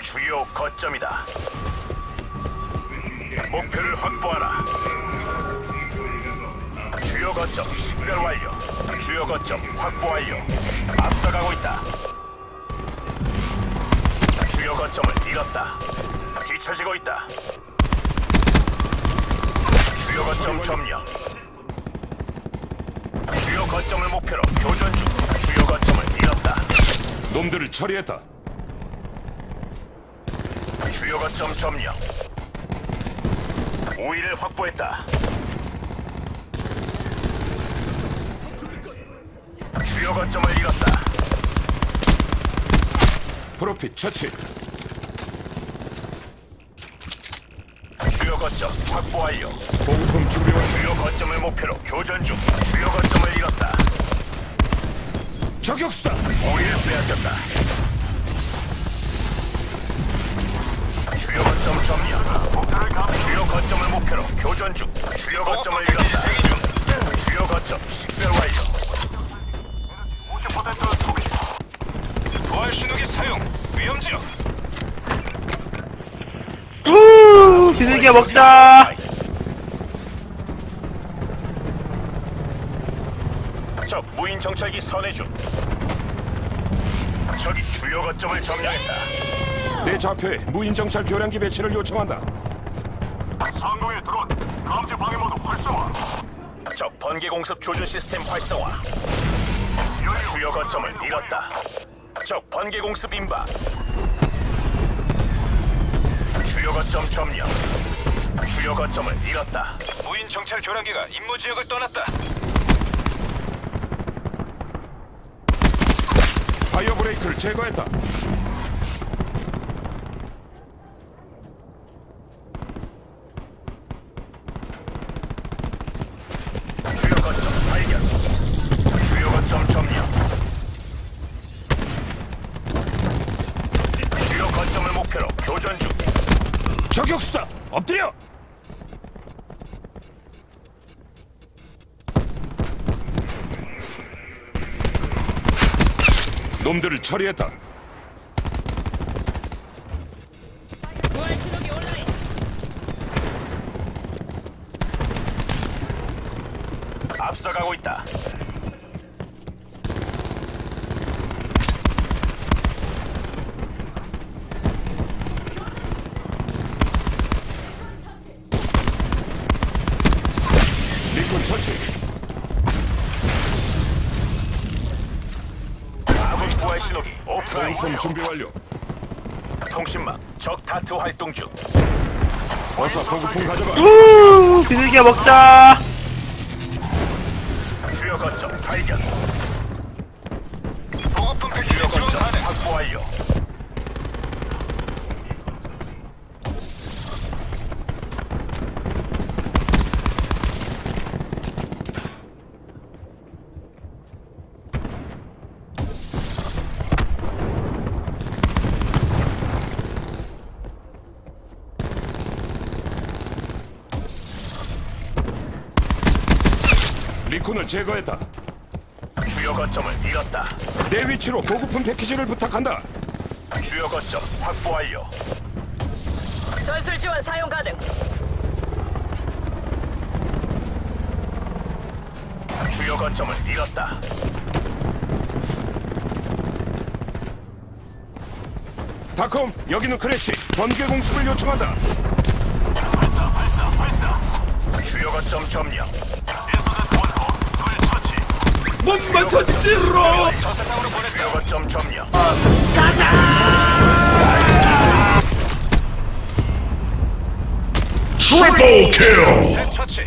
주요 거점이다. 목표를 확보하라. 주요 거점 식별 완료. 주요 거점 확보 완료. 앞서가고 있다. 주요 거점을 잃었다. 뒤처지고 있다. 주요 거점 점령. 주요 거점을 목표로 교전 중. 주요 거점을 잃었다. 놈들을 처리했다. 주요 거점 점령. 우위를 확보했다. 주요 거점을 잃었다. 프로핏 처치. 주요 거점 확보 완료. 보급품 준비 완료. 주요 거점을 목표로 교전 중. 주요 거점을 잃었다. 저격수다. 우위를 빼앗겼다. 주요 거점 점령. 주요 거점을 목표로 교전 중. 주요 거점을 잃었다. 주요 거점 식별 완료. 50% 소비. 부활 신호기 사용. 위험 지역. 후, 비둘기야 먹자. 적 무인 정찰기 선회 중. 적이 주요 거점을 점령했다. 내 좌표에 무인 정찰 교량기 배치를 요청한다. 상공의 드론 감지 방해 모드 활성화. 적 번개 공습 조준 시스템 활성화. 주요 거점을 잃었다. 적 번개 공습 임박. 주요 거점 점령. 주요 거점을 잃었다. 무인 정찰 조량기가 임무 지역을 떠났다. 파이어 브레이크를 제거했다. 저격수다. 엎드려. 놈들을 처리했다. 앞서가고 있다. 리콘 처치. 아군 부활 신호기 오프라인 보급품 준비 완료. 통신망 적 다트 활동 중. 어서 보급품 가져가. 후, 비둘기야 먹자. 주요 거점 발견. 보급품 주요 거점 확보 완료. 제거했다. 주요 거점을 잃었다. 내 위치로 보급품 패키지를 부탁한다. 주요 거점 확보 완료. 전술 지원 사용 가능. 주요 거점을 잃었다. 다컴 여기는 크래시. 번개 공습을 요청한다. 발사 발사 발사. 주요 거점 점령. 주요 거점 점령. 트리플 킬. 처치.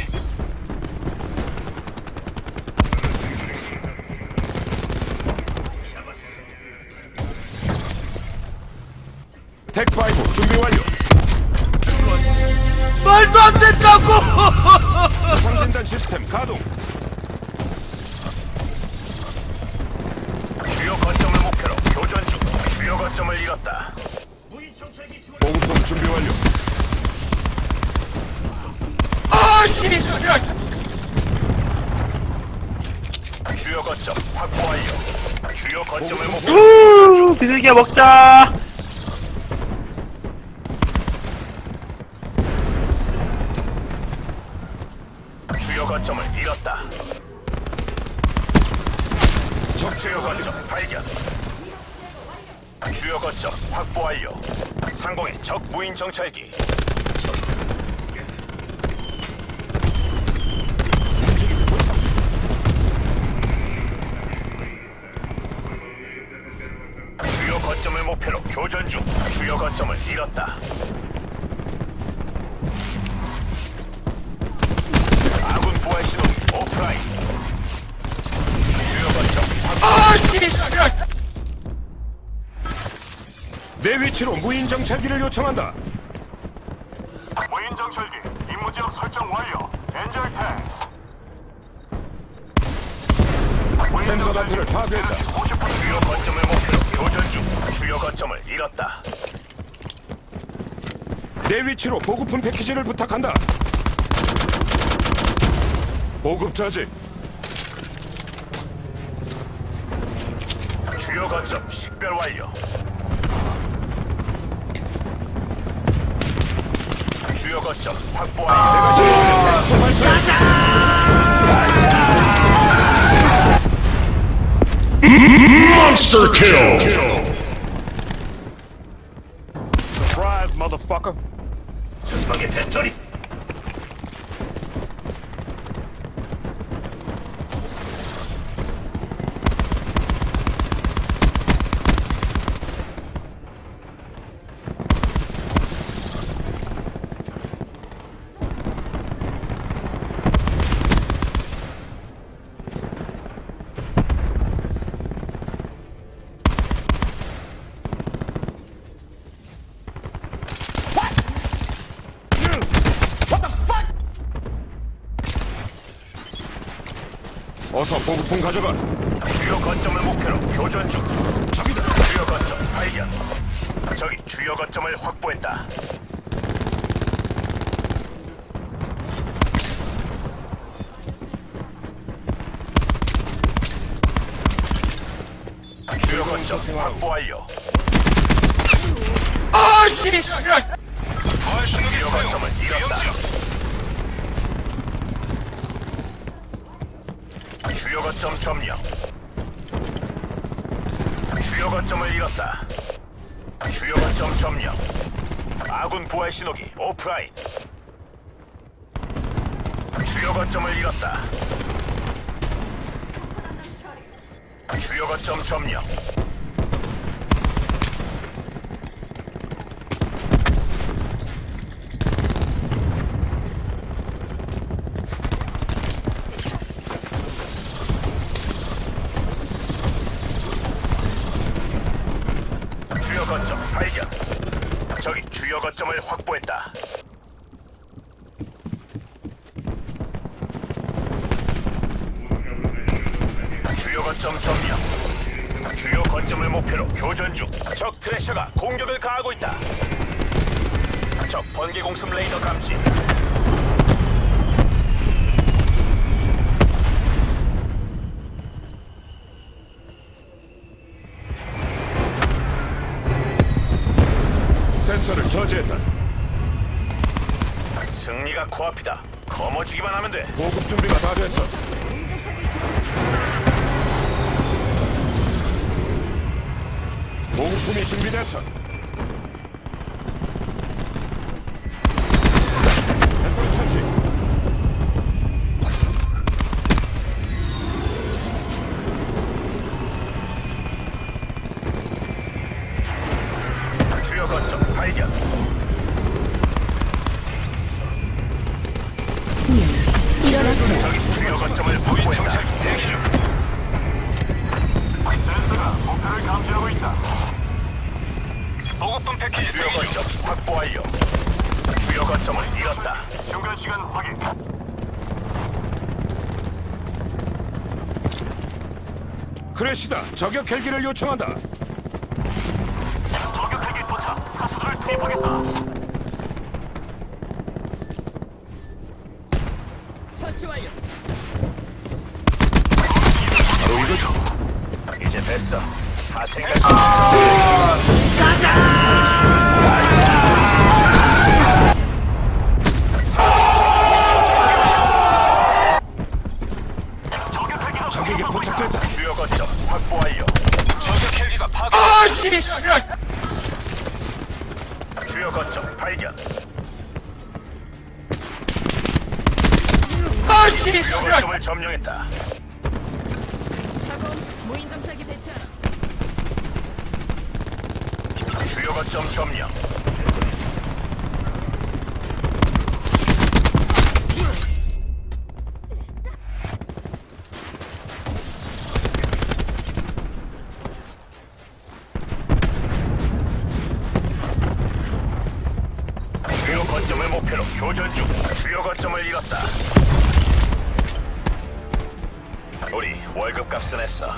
텍5 준비 완료. 말도 안 된다고. 상진단 시스템 가동. 거점을 잃었다. 보급품 준비 완료. 아, 시리스! 주요 거점 확보 완료. 주요 거점을 목표. 우 비둘기 먹자. 주요 거점을 잃었다. 적체요 거점 발견. 주요 거점 확보 완료. 상공의 적 무인 정찰기. 주요 거점을 목표로 교전 중. 주요 거점을 잃었다. 아군 부활 신호 오프라인. 주요 거점 확보. 내 위치로 무인 정찰기를 요청한다. 무인 정찰기 임무 지역 설정 완료. 엔젤 태. 센서 단트를 파괴했다. 50% 주요 거점을 목표로 교전 중. 주요 거점을 잃었다. 내 위치로 보급품 패키지를 부탁한다. 보급 자지. 주요 거점 식별 완료. 주요 거점 확보 완료. 내가 실시된 테스트 발사. Monster kill! Surprise, motherfucker. 전방의 배터리. 어서 보급품 가져가. 주요 거점을 목표로 교전 중. 적이다. 주요 거점 발견. 적이 주요 거점을 확보했다. 주요 거점 확보 완료. 아, 주요 거점을 잃었다. 주요 거점 점령. 주요 거점을 잃었다. 주요 거점 점령. 아군 부활 신호기 오프라인. 주요 거점을 잃었다. 주요 거점 점령. 주요 거점 발견. 적이 주요 거점을 확보했다. 주요 거점 점령. 주요 거점을 목표로 교전 중. 적 트레셔가 공격을 가하고 있다. 적 번개 공습 레이더 감지. 앞이다. 거머쥐기만 하면 돼. 보급 준비가 다 됐어. 보급품이 준비됐어. 처치. 주요 거점 발견. 적이 주요 거점을. 대기 중. 센서가 목표를 감지하고 있다. 보급품 패키지 주요 거점 확보 완료. 주요 거점을 잃었다. 중간 시간 확인. 크래시다. 저격 헬기를 요청한다. 저격 헬기 도착. 사수들을 투입하겠다. 됐어. 사생각. 가자! 가자! 적에게 포착됐다. 주요 거점 확보하여. 저격 헬기가 파괴. 아, 씨씨. 주요 거점 발견. 아, 주요 거점을 점령했다. 주요 거점 점령. 주요 거점을 목표로 교전 중. 주요 거점을 잃었다. 우리 월급 값은 했어.